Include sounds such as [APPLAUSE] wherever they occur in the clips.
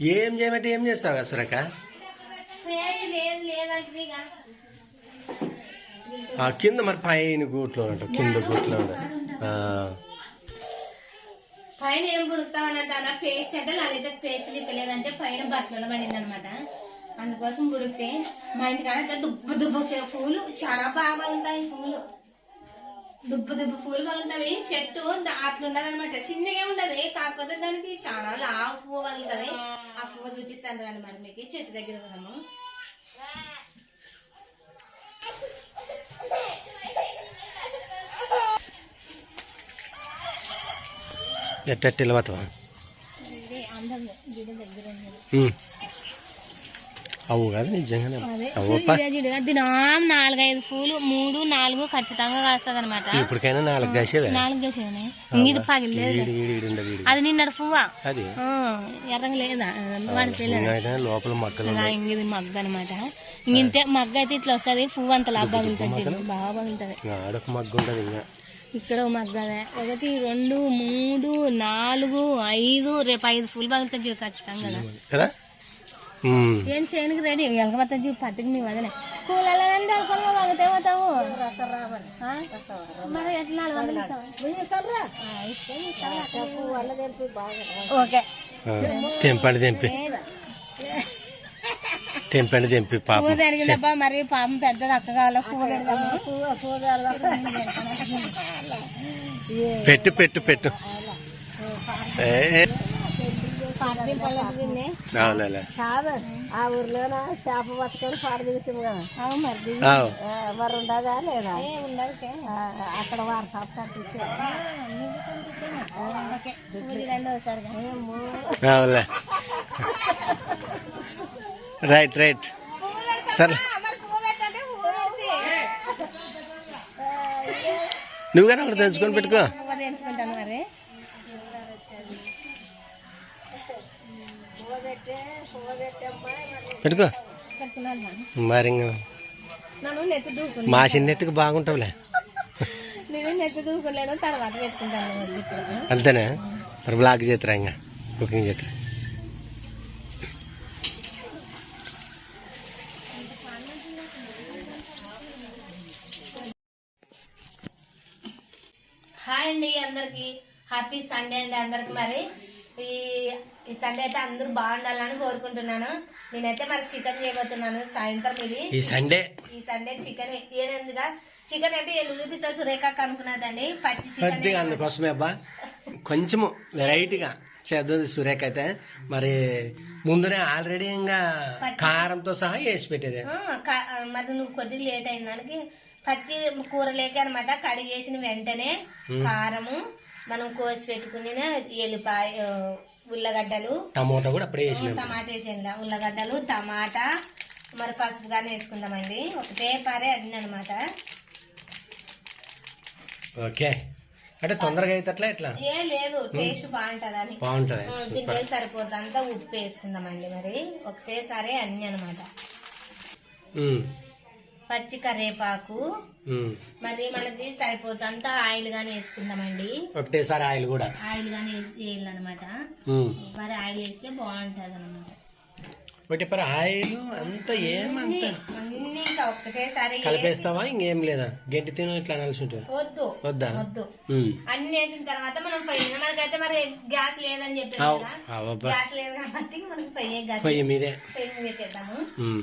ఏం చేయమంటే ఏం చేస్తావు కదా కింద మరి పైన గూట్లో ఉంటావు కింద గూట్లో ఆ, పైన ఏం బుడుకుతామనంటే అన్న పేస్ట్ అంటే నాదైతే పేస్ట్ లేదంటే పైన బట్టలు పడింది అనమాట అందుకోసం బుడికితే మా ఇంటికాడ దుబ్బ దుబ్బ పూలు చాలా బాగా ఉంటాయి పూలు. దుబ్బ దుబ్బ పూలు పగులుతాయి చెట్టు అట్లా ఉండదు అనమాట చిన్నగా ఉండదు. కాకపోతే దానికి చాలా లావు పువ్వు పగులుతుంది ఆ పువ్వు చూపిస్తాను రండి మరి మీకు. చెట్టు దగ్గర పోదాము ఎట్ట గిడ దగ్గర. అవు కదా నిజంగానే దినం నాలుగైదు పూలు మూడు నాలుగు ఖచ్చితంగా కాస్తుంది అనమాట ఇప్పటికైనా నాలుగు దశవే నాలుగు ఇది పగిలేదు. అది నిన్నడు పువ్వా? అది. ఎర్రగా లేదా? లోపల అలా ఇంగిది మగ్గ అనమాట ఇంతే మగ్గ అయితే ఇట్లా వస్తుంది. పువ్వు అంత లాభ చూడు, బాగా బాగుంటుంది మగ్గు ఉంటుంది ఇంకా. ఇక్కడ మగ్గదే ఒకటి రెండు మూడు నాలుగు ఐదు రేపు ఐదు పూలు పగులుతుంది ఖచ్చితంగా. కదా. ఏం చేయనికి రెడీ? ఎలకపోతే చూడు పట్టుకు నీ వదలే అంటే అల్పంగా పగితే పోతావు ఆ? మరి ఎట్లా? ఓకే. తెంపండి తెంపి. తెంపండి తెంపి పాపం. మరి పాపం పెద్దది అక్క కావాలా? పెట్టు పెట్టు పెట్టు ఏ, ఏ. పార్టీ పళ్ళకి తిని అవునులే. కాదు ఆ ఊర్లోన చేప పట్టుకొని కదా. అవు మరి ఉండదా లేదా? అక్కడ వారు రెండోసారి రైట్ రైట్. సరే. నువ్వు కానీ అక్కడ తెంచుకొని పెట్టుకో ఎంచుకుంటాను మరి పెట్టుకో. మరి మా చిన్న ఎత్తుకు బాగుంటావులే. నేను నెత్తి దూకులేను తర్వాత పెట్టుకుంటాను మరి ఇప్పుడు అంతేనా? మరి బ్లాక్ చేతురా ఇంకా కుకింగ్ చేతురా. హాయ్ అండి అందరికి. హ్యాపీ సండే అండి అందరికి మరి. ఈ ఈ సండే అయితే అందరూ బాగుండాలని కోరుకుంటున్నాను. నేనైతే మరి చికెన్ చేయబోతున్నాను సాయంత్రం ఇది. ఈ సండే? ఈ సండే చికెన్. ఏనందుగా చికెన్ అయితే ఎందుకు చూపిస్తా సురేఖ అనుకున్నదండి. పచ్చి చికెన్ అందుకోసమే అబ్బా. కొంచెము వెరైటీగా చేద్దాం సురేఖ అయితే. మరి ముందునే ఆల్రెడీ ఇంకా కారంతో సహా వేసి పెట్టేది. మరి నువ్వు కొద్దిగా లేట్ అయిన దానికి. పచ్చి కూర లేక అనమాట కడిగేసిన వెంటనే కారము మనం కోసి పెట్టుకుని ఎల్లిపాయ ఉల్లగడ్డలు. టమోటా కూడా అప్పుడే టమాటా వేసేలా ఉల్లగడ్డలు టమాటా మరి పసుపు కానీ వేసుకుందామండి. ఒకటే పారే అది అనమాట ఓకే. అంటే తొందరగా అవుతట్లా ఎట్లా? ఏం లేదు టేస్ట్ బాగుంటదని. బాగుంటది. దీంట్లో సరిపోతుంది అంతా ఉప్పు వేసుకుందామండి మరి. ఒకటేసారి అన్ని అనమాట పచ్చి కరివేపాకు. మరి మనకి సరిపోతుంది అంతా ఆయిల్ గానీ వేసుకుందామండి. ఒకటేసారి ఆయిల్ కూడా. ఆయిల్ గానీ వేయాలన్నమాట. మరి ఆయిల్ వేస్తే బాగుంటది అనమాట ఒకటి ఆయిల్ అంత ఏమంత అన్ని ఇంకా ఒక్కటేసారి కలిపేస్తావా? ఇంకేం లేదా? గంటి తిను ఇట్లా అనాల్సి ఉంటుంది? వద్దు. వద్దా? వద్దు. అన్ని వేసిన తర్వాత మనం మనకైతే మరి గ్యాస్ లేదని అవబ్బా గ్యాస్ లేదు కాబట్టి గ్యాస్ పొయ్యి మీదే. పొయ్యి మీద పెట్టేద్దాము.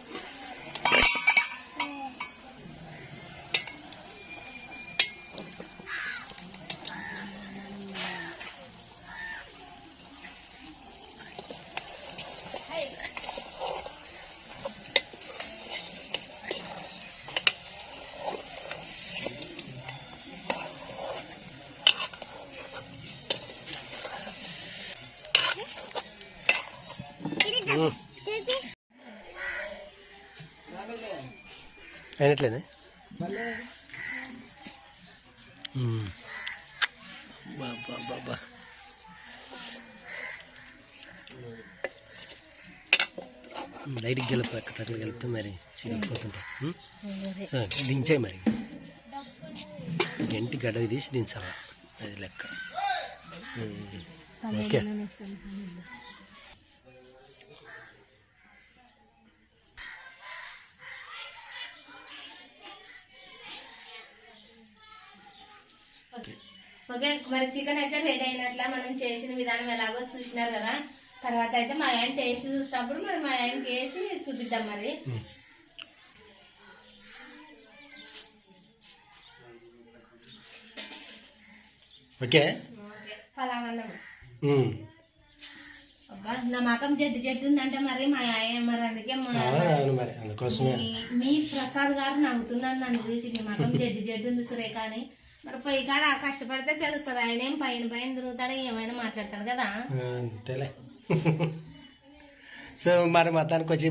అయినట్లేదే? బాబా బాబా లైట్కి గెలుపు ఎక్కతారు గెలిపితే మరి చిరిగిపోతుంటాయి. సరే సో దించాయి మరి. గంటి గడవి తీసి దించాలి? అది లెక్క. ఓకే. ఓకే మరి చికెన్ అయితే రెడీ అయినట్ల మనం చేసిన విధానం ఎలాగో చూసినారు కదా. తర్వాత అయితే మా ఆయన టేస్ట్ చూసినప్పుడు మరి మా ఆయనకి వేసి చూపిద్దాం మరి. ఓకే ఉం. అబ్బా నా మకం జడ్డు జడ్డు ఉందంటే మరి మా ఆయన మరి అందుకే మా- ప్రసాద్ గారు నవ్వుతున్నాను నన్ను చూసి మకం జడ్డు జడ్డు ఉంది సురేఖ అని. మరి పొయ్యి కాడ కష్టపడితే తెలుస్తుంది. ఆయన ఏం పైన పైన తిరుగుతాడు ఏమైనా మాట్లాడతాడు కదా. అంతేలే. [LAUGHS] సో మరి మొత్తానికి వచ్చి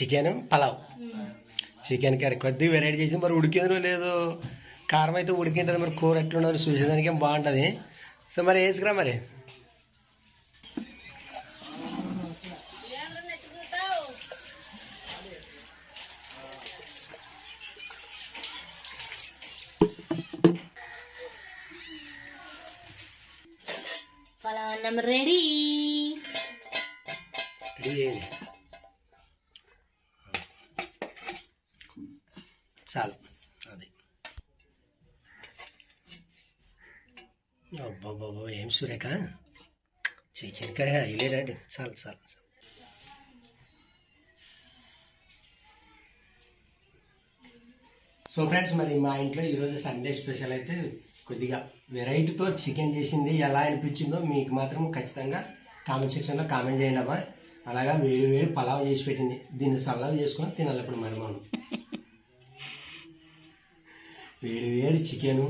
చికెన్ పలావ్. చికెన్ కర్రీ కొద్దిగా వెరైటీ చేసి మరి ఉడికిందో లేదో కారం అయితే ఉడికింటుంది. మరి కూర ఎట్లున్నదో చూసేదానికి బాగుంటుంది. సో మరి వేసుకురా మరి? ఫలావన్నం రెడీ చాలు. అది. అబ్బాబాబా ఏం సురేఖ? చికెన్ కర్రీ హైలేదండి చాలు చాలు చాలు. సో ఫ్రెండ్స్ మరి మా ఇంట్లో ఈరోజు సండే స్పెషల్ అయితే కొద్దిగా వెరైటీతో చికెన్ చేసింది ఎలా అనిపించిందో మీకు మాత్రం ఖచ్చితంగా కామెంట్ సెక్షన్లో కామెంట్ చేయండి అమ్మా. అలాగా వేడి వేడి పలావ్ చేసి పెట్టింది. దీన్ని సలావ్ చేసుకొని తినాలి ఇప్పుడు మరి మనం. వేడి వేడి చికెను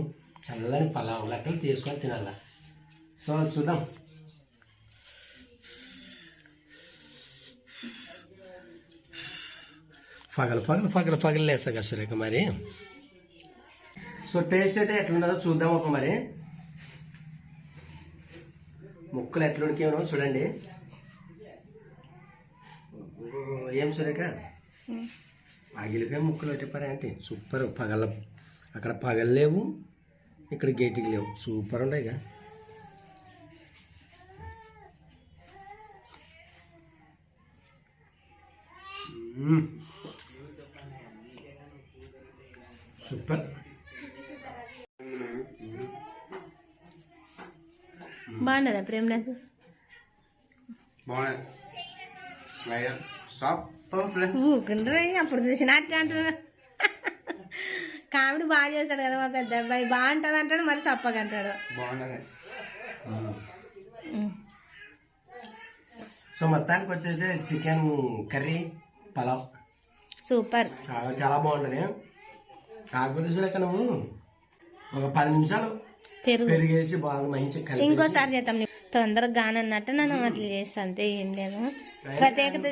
చల్లని పలావ్ లెక్కలు తీసుకొని తినాల. సో చూద్దాం. పగలు పగలు పగలు పగలు లేసా కదా సురేఖ మరి. సో టేస్ట్ అయితే ఎట్లున్నదో చూద్దాం ఒక మరి. ముక్కలు ఎట్లా ఉడికేమో చూడండి. ఏం సురేఖ? పగిలిపోయి ముక్కలు పెట్టిపారా అంటే సూపర్ పగల అక్కడ పగలు లేవు ఇక్కడ గేటికి లేవు. Super hmm. సూపర్. బాగున్నాయి సూపర్ ఊకుండ్రీ అప్పుడు చూసిన అట్లా అంటున్నా. కామెడీ బాగా చేస్తాడు కదా మా పెద్ద అబ్బాయి. బాగుంటుంది అంటాడు మరి చప్పగంటాడు సో మొత్తానికి వచ్చేది చికెన్ కర్రీ పలావ్. సూపర్. చాలా చాలా బాగుంటుంది. కాకపోతే చూడక నువ్వు? ఒక పది నిమిషాలు పెరుగు. పెరిగేసి బాగా మంచి ఇంకోసారి చేద్దాం. తొందరగా కానన్నట్టు నన్ను అట్లా చేస్తా. అంతే ఏం లేదు. ప్రత్యేకత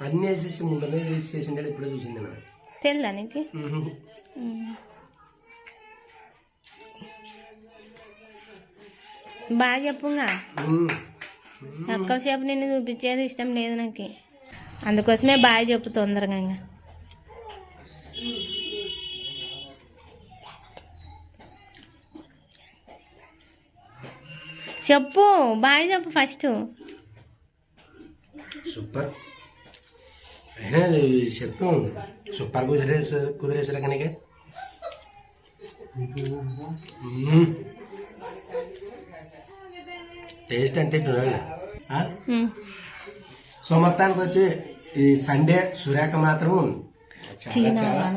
అన్నీ వేసేసి ముందునే వేసి చేసిండే ఇప్పుడే చూసింది నేను తెలుదా నీకు. బాగా చెప్పుగా? మ్మ్. ఎక్కువ సేపు నిన్ను చూపించేది ఇష్టం లేదు నాకు. అందుకోసమే బాగా చెప్పు తొందరగా ఇంకా. చెప్పు బాగా చెప్పు ఫస్ట్ సూపర్. అయినా చెప్పు. సూపర్ కుదిరేసి కుదిరేసారా కనుక? టేస్ట్ అంటే చూడండి. సో మొత్తానికి వచ్చి ఈ సండే సురేఖ మాత్రం చాలా చాలా.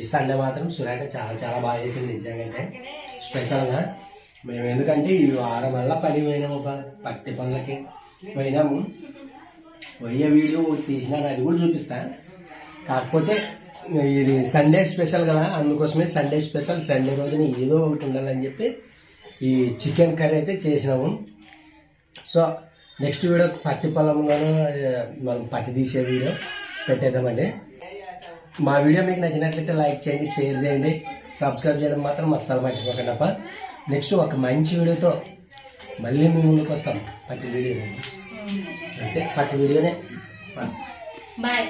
ఈ సండే మాత్రం సురేఖ చాలా చాలా బాగా చేసింది నిజంగా స్పెషల్గా మేము ఎందుకంటే ఈ వారం వల్ల పని పోయినాము పత్తి పనులకి పోయినాము పోయే వీడియో తీసినా అది కూడా చూపిస్తా. కాకపోతే ఇది సండే స్పెషల్ కదా అందుకోసమే సండే స్పెషల్ సండే రోజున ఏదో ఒకటి ఉండాలని చెప్పి ఈ చికెన్ కర్రీ అయితే చేసినాము. సో నెక్స్ట్ వీడియో పత్తి పొలంలోనూ మనం పత్తి తీసే వీడియో పెట్టేద్దామండి. మా వీడియో మీకు నచ్చినట్లయితే లైక్ చేయండి షేర్ చేయండి. సబ్స్క్రైబ్ చేయడం మాత్రం అస్సలు మర్చిపోకండి అప్ప నెక్స్ట్ ఒక మంచి వీడియోతో మళ్ళీ మీ ముందుకు వస్తాం. పత్తి వీడియో అంతే పత్తి వీడియోనే. బాయ్